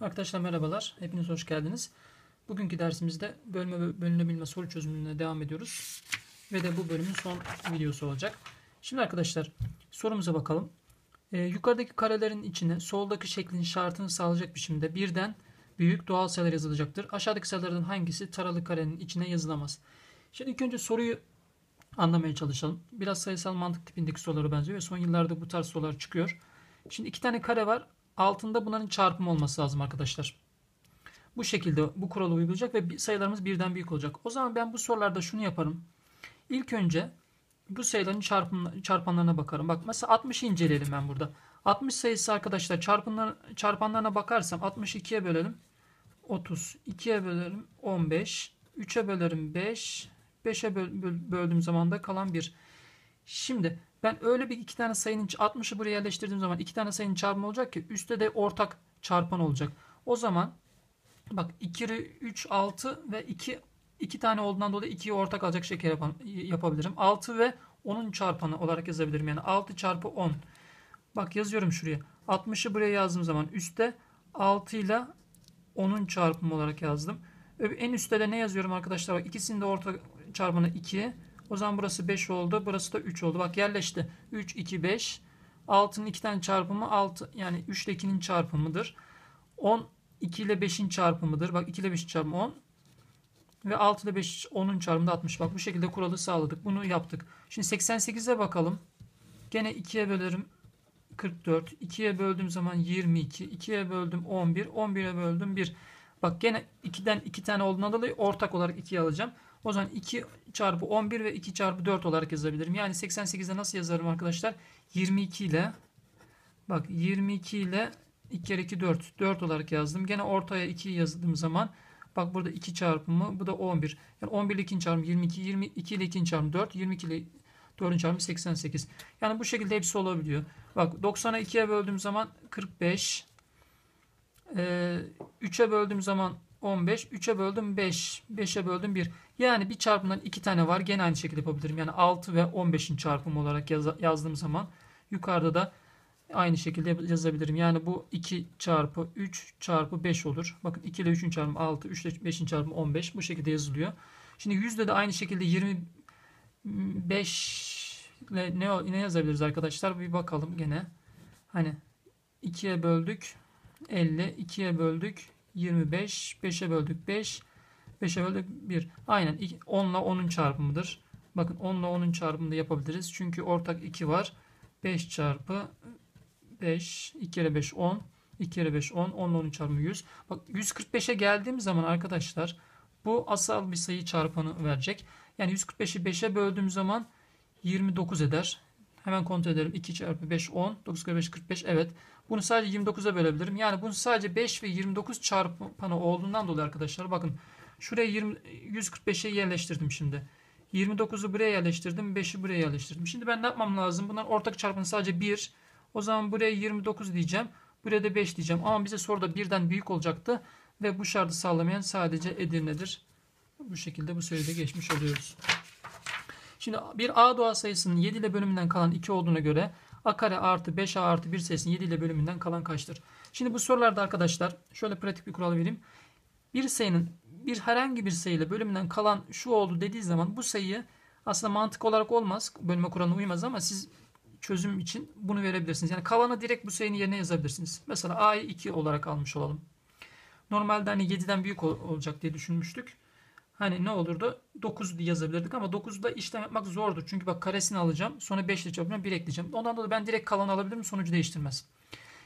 Arkadaşlar merhabalar. Hepiniz hoş geldiniz. Bugünkü dersimizde bölme ve bölünebilme soru çözümüne devam ediyoruz. Ve de bu bölümün son videosu olacak. Şimdi arkadaşlar sorumuza bakalım. Ee, yukarıdaki karelerin içine soldaki şeklin şartını sağlayacak biçimde birden büyük doğal sayılar yazılacaktır. Aşağıdaki sayılardan hangisi taralı karenin içine yazılamaz? Şimdi ilk önce soruyu anlamaya çalışalım. Biraz sayısal mantık tipindeki sorulara benziyor ve son yıllarda bu tarz sorular çıkıyor. Şimdi iki tane kare var. Altında bunların çarpımı olması lazım arkadaşlar. Bu şekilde bu kuralı uygulayacak ve sayılarımız birden büyük olacak. O zaman ben bu sorularda şunu yaparım. İlk önce bu sayıların çarpım, çarpanlarına bakarım. Bak mesela 60'ı inceleyelim ben burada. 60 sayısı arkadaşlar çarpımlar, çarpanlarına bakarsam 62'ye bölelim. 30. 2'ye bölerim 15. 3'e bölerim 5. 5'e böl, böl, böldüğüm zaman da kalan 1. Şimdi ben öyle bir iki tane sayının 60'ı buraya yerleştirdiğim zaman iki tane sayının çarpımı olacak ki üstte de ortak çarpan olacak. O zaman bak 2, 3, 6 ve 2 iki tane olduğundan dolayı 2'yi ortak alacak şekilde yapabilirim. 6 ve 10'un çarpanı olarak yazabilirim. Yani 6 çarpı 10. Bak yazıyorum şuraya. 60'ı buraya yazdığım zaman üstte 6 ile 10'un çarpımı olarak yazdım. En üstte de ne yazıyorum arkadaşlar? Bak ikisinin de ortak çarpanı 2. O zaman burası 5 oldu. Burası da 3 oldu. Bak yerleşti. 3, 2, 5. 6'nın 2 tane çarpımı 6. Yani 3 ile 2'nin çarpımıdır. 10, 2 ile 5'in çarpımıdır. Bak 2 ile 5'in çarpımı 10. Ve 6 ile 5, 10'un çarpımı da 60. Bak bu şekilde kuralı sağladık. Bunu yaptık. Şimdi 88'e bakalım. Gene 2'ye bölerim. 44. 2'ye böldüğüm zaman 22. 2'ye böldüm 11. 11'e böldüm 1. Bak gene 2'den 2 tane olduğundan dolayı ortak olarak 2'yi alacağım. O zaman 2 çarpı 11 ve 2 çarpı 4 olarak yazabilirim. Yani 88'de nasıl yazarım arkadaşlar? 22 ile bak 22 ile 2 kere 2 4. 4 olarak yazdım. Gene ortaya 2'yi yazdığım zaman bak burada 2 çarpımı bu da 11. Yani 11 ile 2'nin çarpımı 22. 22 ile 2'nin çarpımı 4. 22 ile 4'ün çarpımı 88. Yani bu şekilde hepsi olabiliyor. Bak 90'a 2'ye böldüğüm zaman 45. Ee, 3'e böldüğüm zaman 15. 3'e böldüm 5. 5'e böldüm 1. Yani bir çarpımdan iki tane var. Gene aynı şekilde yapabilirim. Yani 6 ve 15'in çarpımı olarak yaz yazdığım zaman yukarıda da aynı şekilde yazabilirim. Yani bu 2 çarpı 3 çarpı 5 olur. Bakın 2 ile 3'ün çarpımı 6, 3 ile 5'in çarpımı 15. Bu şekilde yazılıyor. Şimdi yüzde de aynı şekilde 25 ile ne, ne yazabiliriz arkadaşlar? Bir bakalım gene. Hani 2'ye böldük 50, 2'ye böldük 25, 5'e böldük 5, 5'e böldük 1. Aynen 10 ile 10'un çarpımıdır. Bakın 10 ile 10'un çarpımını da yapabiliriz. Çünkü ortak 2 var. 5 çarpı 5, 2 kere 5 10, 2 kere 5 10, 10 ile 10'un çarpımı 100. Bak 145'e geldiğim zaman arkadaşlar bu asal bir sayı çarpanı verecek. Yani 145'i 5'e böldüğüm zaman 29 eder. Hemen kontrol edelim. 2 çarpı 5 10. 9 kere 5 45. Evet. Bunu sadece 29'a bölebilirim. Yani bunu sadece 5 ve 29 çarpanı olduğundan dolayı arkadaşlar bakın şuraya 20, 145'e yerleştirdim şimdi. 29'u buraya yerleştirdim. 5'i buraya yerleştirdim. Şimdi ben ne yapmam lazım? Bunların ortak çarpanı sadece 1. O zaman buraya 29 diyeceğim. Buraya da 5 diyeceğim. Ama bize soruda birden büyük olacaktı. Ve bu şartı sağlamayan sadece Edirne'dir. Bu şekilde bu soruyu geçmiş oluyoruz. Şimdi bir A doğal sayısının 7 ile bölümünden kalan 2 olduğuna göre A kare artı 5A artı 1 sayısının 7 ile bölümünden kalan kaçtır? Şimdi bu sorularda arkadaşlar şöyle pratik bir kural vereyim. Bir sayının bir herhangi bir sayıyla bölümünden kalan şu oldu dediği zaman bu sayıyı aslında mantık olarak olmaz. Bölme kuralına uymaz ama siz çözüm için bunu verebilirsiniz. Yani kalanı direkt bu sayının yerine yazabilirsiniz. Mesela A'yı 2 olarak almış olalım. Normalde hani 7'den büyük olacak diye düşünmüştük. Hani ne olurdu? 9 diye yazabilirdik ama 9'da işlem yapmak zordur. Çünkü bak karesini alacağım. Sonra 5 ile çarpacağım. 1 ekleyeceğim. Ondan dolayı ben direkt kalan alabilirim. Sonucu değiştirmez.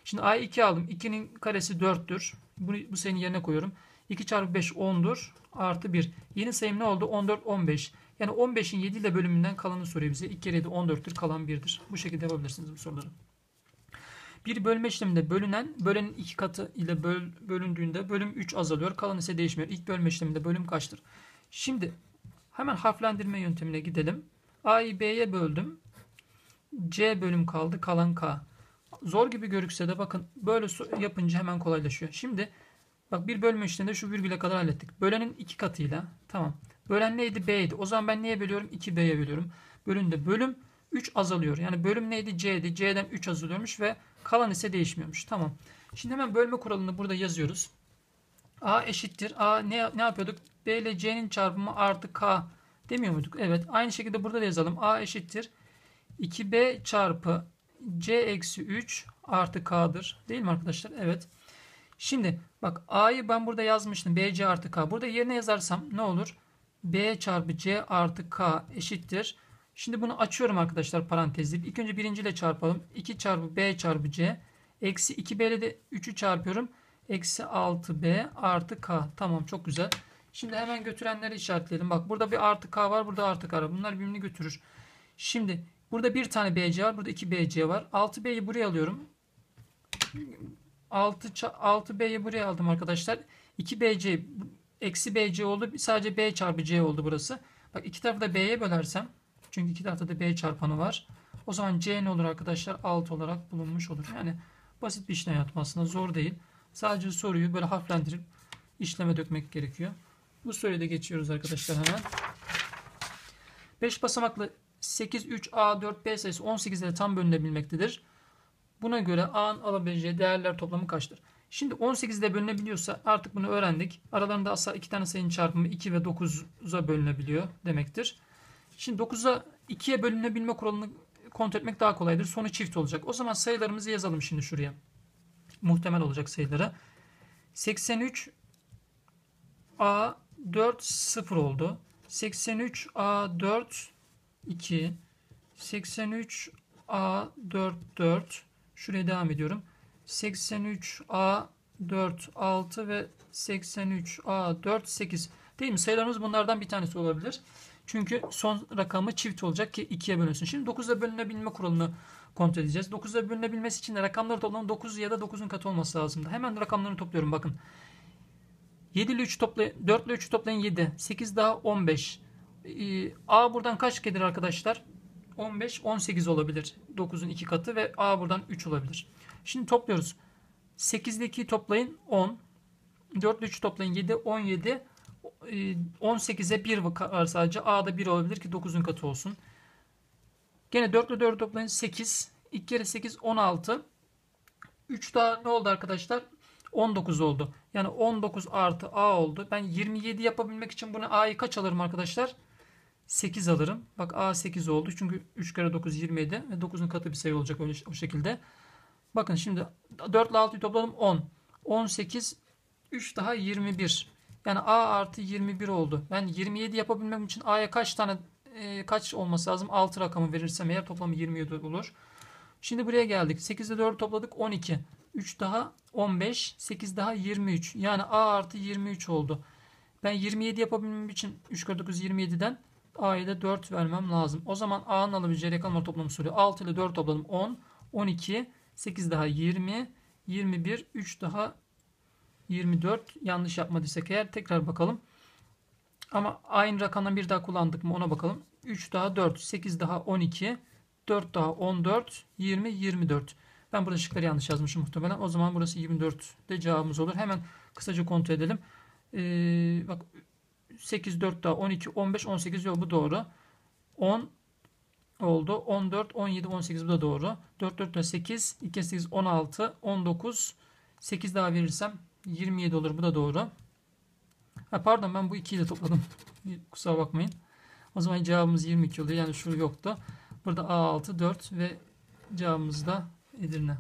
Şimdi A'yı 2 aldım. 2'nin karesi 4'tür. Bunu bu sayının yerine koyuyorum. 2 çarpı 5 10'dur. Artı 1. Yeni sayım ne oldu? 14 15. Yani 15'in 7 ile bölümünden kalanı soruyor bize. 2 kere 7 14'tür. Kalan 1'dir. Bu şekilde yapabilirsiniz bu soruları. Bir bölme işleminde bölünen bölenin iki katı ile böl, bölündüğünde bölüm 3 azalıyor. Kalan ise değişmiyor. İlk bölme işleminde bölüm kaçtır? Şimdi hemen harflendirme yöntemine gidelim. A'yı B'ye böldüm. C bölüm kaldı. Kalan K. Zor gibi görükse de bakın böyle yapınca hemen kolaylaşıyor. Şimdi bak bir bölme işleminde şu virgüle kadar hallettik. Bölenin iki katıyla tamam. Bölen neydi? B'ydi. O zaman ben neye bölüyorum? 2B'ye bölüyorum. Bölünde bölüm 3 azalıyor. Yani bölüm neydi? C'di. C'den 3 azalıyormuş ve kalan ise değişmiyormuş. Tamam. Şimdi hemen bölme kuralını burada yazıyoruz. A eşittir. A ne, ne yapıyorduk? B ile C'nin çarpımı artı K demiyor muyduk? Evet. Aynı şekilde burada da yazalım. A eşittir. 2B çarpı C eksi 3 artı K'dır. Değil mi arkadaşlar? Evet. Şimdi bak A'yı ben burada yazmıştım. BC artı K. Burada yerine yazarsam ne olur? B çarpı C artı K eşittir. Şimdi bunu açıyorum arkadaşlar parantezi. İlk önce birinciyle çarpalım. 2 çarpı B çarpı C. Eksi 2B ile de 3'ü çarpıyorum. Eksi 6B artı K. Tamam çok güzel. Şimdi hemen götürenleri işaretleyelim. Bak burada bir artı K var. Burada artı K var. Bunlar birbirini götürür. Şimdi burada bir tane BC var. Burada 2 BC var. 6B'yi buraya alıyorum. 6, 6B'yi buraya aldım arkadaşlar. 2BC eksi BC oldu. Sadece B çarpı C oldu burası. Bak iki tarafı da B'ye bölersem çünkü iki tarafta da B çarpanı var. O zaman C ne olur arkadaşlar? 6 olarak bulunmuş olur. Yani basit bir işlem yaptım aslında. Zor değil. Sadece soruyu böyle harflendirip işleme dökmek gerekiyor. Bu soruyu da geçiyoruz arkadaşlar hemen. 5 basamaklı 8, 3, A, 4, B sayısı 18 ile tam bölünebilmektedir. Buna göre A'nın alabileceği değerler toplamı kaçtır? Şimdi 18 ile bölünebiliyorsa artık bunu öğrendik. Aralarında asla iki tane sayının çarpımı 2 ve 9'a bölünebiliyor demektir. Şimdi 9'a 2'ye bölünebilme kuralını kontrol etmek daha kolaydır. Sonu çift olacak. O zaman sayılarımızı yazalım şimdi şuraya. Muhtemel olacak sayıları. 83 A 4 0 oldu. 83 A 4 2 83 A 4 4 Şuraya devam ediyorum. 83 A 4 6 ve 83 A 4 8 değil mi? Sayılarımız bunlardan bir tanesi olabilir. Çünkü son rakamı çift olacak ki 2'ye bölünsün. Şimdi 9'a bölünebilme kuralını kontrol edeceğiz. 9'a bölünebilmesi için de rakamları toplamı 9 ya da 9'un katı olması lazım. Hemen rakamlarını topluyorum bakın. 7 ile 3 toplayın. 4 ile 3 toplayın 7. 8 daha 15. Ee, A buradan kaç gelir arkadaşlar? 15, 18 olabilir. 9'un 2 katı ve A buradan 3 olabilir. Şimdi topluyoruz. 8 ile 2'yi toplayın 10. 4 ile 3 toplayın 7, 17. 18'e 1 var sadece. A'da 1 olabilir ki 9'un katı olsun. Gene 4 ile 4 toplayın 8. 2 kere 8 16. 3 daha ne oldu arkadaşlar? 19 oldu. Yani 19 artı A oldu. Ben 27 yapabilmek için bunu A'yı kaç alırım arkadaşlar? 8 alırım. Bak A 8 oldu. Çünkü 3 kere 9 27 ve 9'un katı bir sayı olacak öyle o şekilde. Bakın şimdi 4 ile 6'yı topladım 10. 18 3 daha 21. Yani A artı 21 oldu. Ben 27 yapabilmem için A'ya kaç tane e, kaç olması lazım? 6 rakamı verirsem eğer toplamı 27 olur. Şimdi buraya geldik. 8 ile 4 topladık 12. 3 daha 15. 8 daha 23. Yani A artı 23 oldu. Ben 27 yapabilmem için 3 kere 9 27'den A'ya da 4 vermem lazım. O zaman A'nın alabileceği rakamlar toplamı soruyor. 6 ile 4 topladım 10. 12. 8 daha 20. 21. 3 daha 24 yanlış yapmadıysak eğer tekrar bakalım. Ama aynı rakamdan bir daha kullandık mı ona bakalım. 3 daha 4, 8 daha 12, 4 daha 14, 20, 24. Ben burada şıkları yanlış yazmışım muhtemelen. O zaman burası 24 de cevabımız olur. Hemen kısaca kontrol edelim. Ee, bak 8, 4 daha 12, 15, 18 yok bu doğru. 10 oldu. 14, 17, 18 bu da doğru. 4, 4 daha 8, 2, 8, 16, 19, 8 daha verirsem 27 olur. Bu da doğru. Ha, pardon ben bu 2 ile topladım. Kusura bakmayın. O zaman cevabımız 22 oluyor. Yani şu yoktu. Burada A6 4 ve cevabımız da Edirne.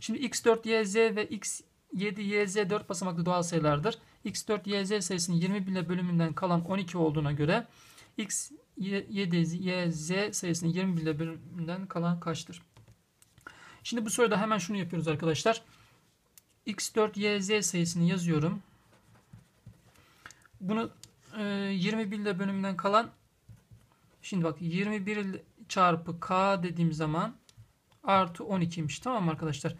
Şimdi x4, yz ve x7, yz 4 basamaklı doğal sayılardır. x4, yz sayısının 21 ile bölümünden kalan 12 olduğuna göre x7, yz sayısının 21 ile bölümünden kalan kaçtır? Şimdi bu soruda hemen şunu yapıyoruz arkadaşlar x4 yz sayısını yazıyorum. Bunu e, 21 ile bölümünden kalan şimdi bak 21 çarpı k dediğim zaman artı 12'ymiş. Tamam arkadaşlar?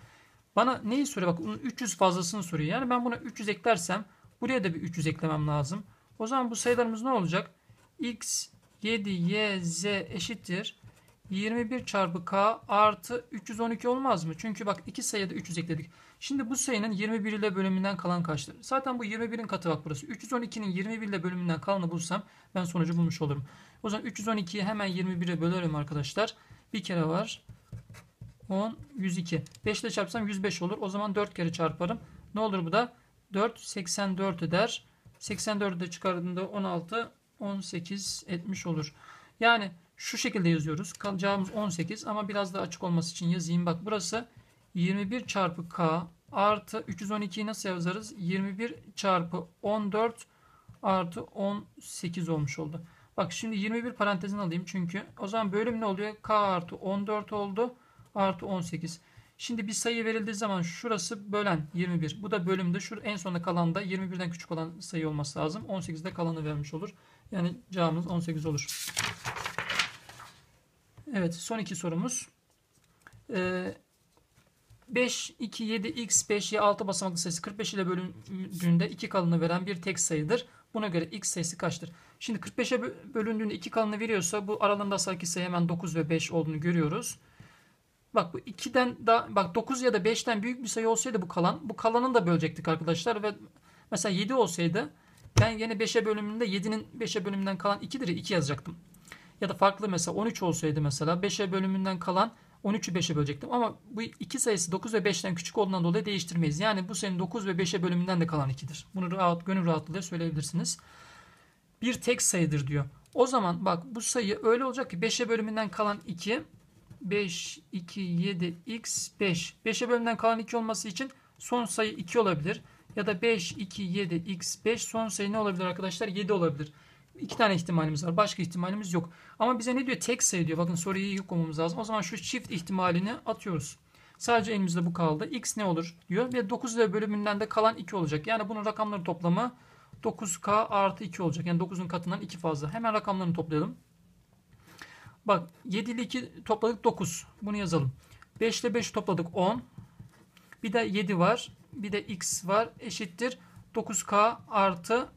Bana neyi soruyor? Bak bunun 300 fazlasını soruyor. Yani ben buna 300 eklersem buraya da bir 300 eklemem lazım. O zaman bu sayılarımız ne olacak? x 7 y z eşittir 21 çarpı k artı 312 olmaz mı? Çünkü bak iki sayıda 300 ekledik. Şimdi bu sayının 21 ile bölümünden kalan kaçtır? Zaten bu 21'in katı bak burası. 312'nin 21 ile bölümünden kalanı bulsam ben sonucu bulmuş olurum. O zaman 312'yi hemen 21'e bölerim arkadaşlar. Bir kere var. 10, 102. 5 ile çarpsam 105 olur. O zaman 4 kere çarparım. Ne olur bu da? 4, 84 eder. 84'ü de çıkardığımda 16, 18 etmiş olur. Yani şu şekilde yazıyoruz. Cevabımız 18 ama biraz daha açık olması için yazayım. Bak burası 21 çarpı k artı 312'yi nasıl yazarız? 21 çarpı 14 artı 18 olmuş oldu. Bak şimdi 21 parantezin alayım çünkü o zaman bölüm ne oluyor? K artı 14 oldu artı 18. Şimdi bir sayı verildiği zaman şurası bölen 21. Bu da bölümde şu en sonunda kalan da 21'den küçük olan sayı olması lazım. 18'de kalanı vermiş olur. Yani cevabımız 18 olur. Evet son iki sorumuz. Ee, 5, 2, 7, x, 5, y 6 basamaklı sayısı 45 ile bölündüğünde 2 kalını veren bir tek sayıdır. Buna göre x sayısı kaçtır? Şimdi 45'e bölündüğünde 2 kalını veriyorsa bu aralarında aslaki sayı hemen 9 ve 5 olduğunu görüyoruz. Bak bu 2'den da bak 9 ya da 5'ten büyük bir sayı olsaydı bu kalan bu kalanın da bölecektik arkadaşlar ve mesela 7 olsaydı ben yine 5'e bölümünde 7'nin 5'e bölümünden kalan 2'dir 2 yazacaktım. Ya da farklı mesela 13 olsaydı mesela 5'e bölümünden kalan 13'ü 5'e bölecektim. Ama bu iki sayısı 9 ve 5'ten küçük olduğundan dolayı değiştirmeyiz. Yani bu senin 9 ve 5'e bölümünden de kalan 2'dir. Bunu rahat, gönül rahatlığıyla söyleyebilirsiniz. Bir tek sayıdır diyor. O zaman bak bu sayı öyle olacak ki 5'e bölümünden kalan 2 5, 2, 7, x, 5. 5'e bölümünden kalan 2 olması için son sayı 2 olabilir. Ya da 5, 2, 7, x, 5 son sayı ne olabilir arkadaşlar? 7 olabilir. İki tane ihtimalimiz var. Başka ihtimalimiz yok. Ama bize ne diyor? Tek sayı diyor. Bakın soruyu iyi okumamız lazım. O zaman şu çift ihtimalini atıyoruz. Sadece elimizde bu kaldı. X ne olur diyor. Ve 9 ile bölümünden de kalan 2 olacak. Yani bunun rakamları toplamı 9K artı 2 olacak. Yani 9'un katından 2 fazla. Hemen rakamlarını toplayalım. Bak 7 ile 2 topladık 9. Bunu yazalım. 5 ile 5 topladık 10. Bir de 7 var. Bir de x var. Eşittir. 9k artı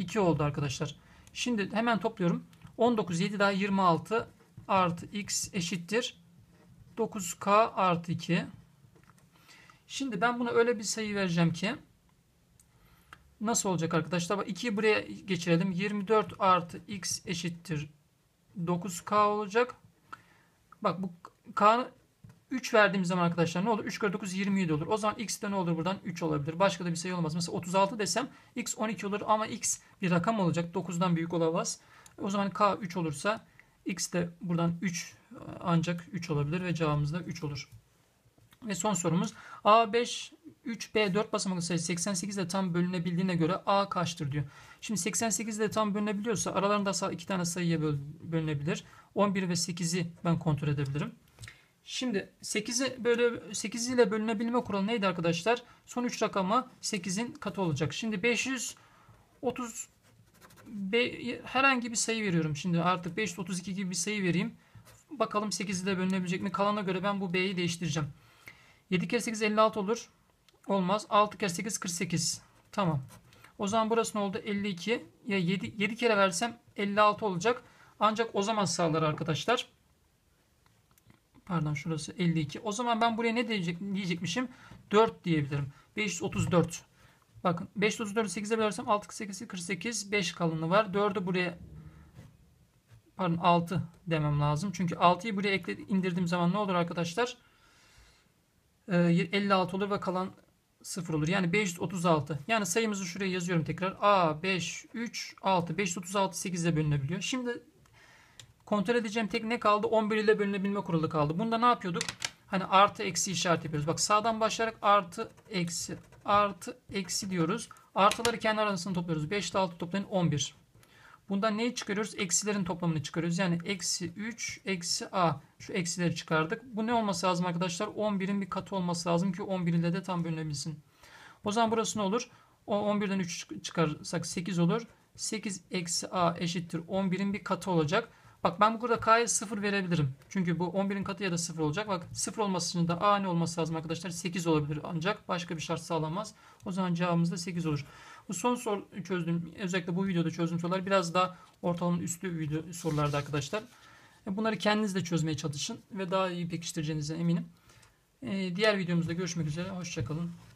2 oldu arkadaşlar. Şimdi hemen topluyorum. 19 7 daha 26 artı x eşittir. 9k artı 2. Şimdi ben buna öyle bir sayı vereceğim ki nasıl olacak arkadaşlar? 2'yi buraya geçirelim. 24 artı x eşittir 9k olacak. Bak bu k 3 verdiğimiz zaman arkadaşlar ne olur? 3 kere 9 27 olur. O zaman x de ne olur buradan? 3 olabilir. Başka da bir sayı olmaz. Mesela 36 desem x 12 olur ama x bir rakam olacak. 9'dan büyük olamaz. O zaman k 3 olursa x de buradan 3 ancak 3 olabilir ve cevabımız da 3 olur. Ve son sorumuz A5 3B4 basamaklı sayı 88 ile tam bölünebildiğine göre A kaçtır diyor. Şimdi 88 ile tam bölünebiliyorsa aralarında iki tane sayıya bölünebilir. 11 ve 8'i ben kontrol edebilirim. Şimdi 8'i böyle 8 ile bölünebilme kuralı neydi arkadaşlar? Son 3 rakamı 8'in katı olacak. Şimdi 530 be, herhangi bir sayı veriyorum. Şimdi artık 532 gibi bir sayı vereyim. Bakalım 8 ile bölünebilecek mi? Kalana göre ben bu B'yi değiştireceğim. 7 kere 8 56 olur. Olmaz. 6 kere 8 48. Tamam. O zaman burası ne oldu? 52. Ya 7, 7 kere versem 56 olacak. Ancak o zaman sağlar arkadaşlar. Pardon şurası 52. O zaman ben buraya ne diyecek, diyecekmişim? 4 diyebilirim. 534. Bakın 534'ü 8'e bölersem 6 8 48 5 kalınlığı var. 4'ü buraya pardon 6 demem lazım. Çünkü 6'yı buraya ekle, indirdiğim zaman ne olur arkadaşlar? 56 ee, olur ve kalan 0 olur. Yani 536. Yani sayımızı şuraya yazıyorum tekrar. A 5 3 6 536 8 ile bölünebiliyor. Şimdi kontrol edeceğim tek ne kaldı? 11 ile bölünebilme kuralı kaldı. Bunda ne yapıyorduk? Hani artı eksi işaret yapıyoruz. Bak sağdan başlayarak artı eksi artı eksi diyoruz. Artıları kendi arasını topluyoruz. 5 ile 6 toplayın 11. Bundan neyi çıkarıyoruz? Eksilerin toplamını çıkarıyoruz. Yani eksi 3 eksi a. Şu eksileri çıkardık. Bu ne olması lazım arkadaşlar? 11'in bir katı olması lazım ki 11 ile de tam bölünebilsin. O zaman burası ne olur? O 11'den 3 çıkarsak 8 olur. 8 eksi a eşittir 11'in bir katı olacak. Bak ben burada k'ya 0 verebilirim. Çünkü bu 11'in katı ya da 0 olacak. Bak 0 olması için de a ne olması lazım arkadaşlar? 8 olabilir ancak başka bir şart sağlamaz. O zaman cevabımız da 8 olur. Bu son soru çözdüğüm, özellikle bu videoda çözdüğüm sorular biraz daha ortalamanın üstü video sorularda arkadaşlar. E, bunları kendiniz de çözmeye çalışın ve daha iyi pekiştireceğinize eminim. E, diğer videomuzda görüşmek üzere. Hoşçakalın.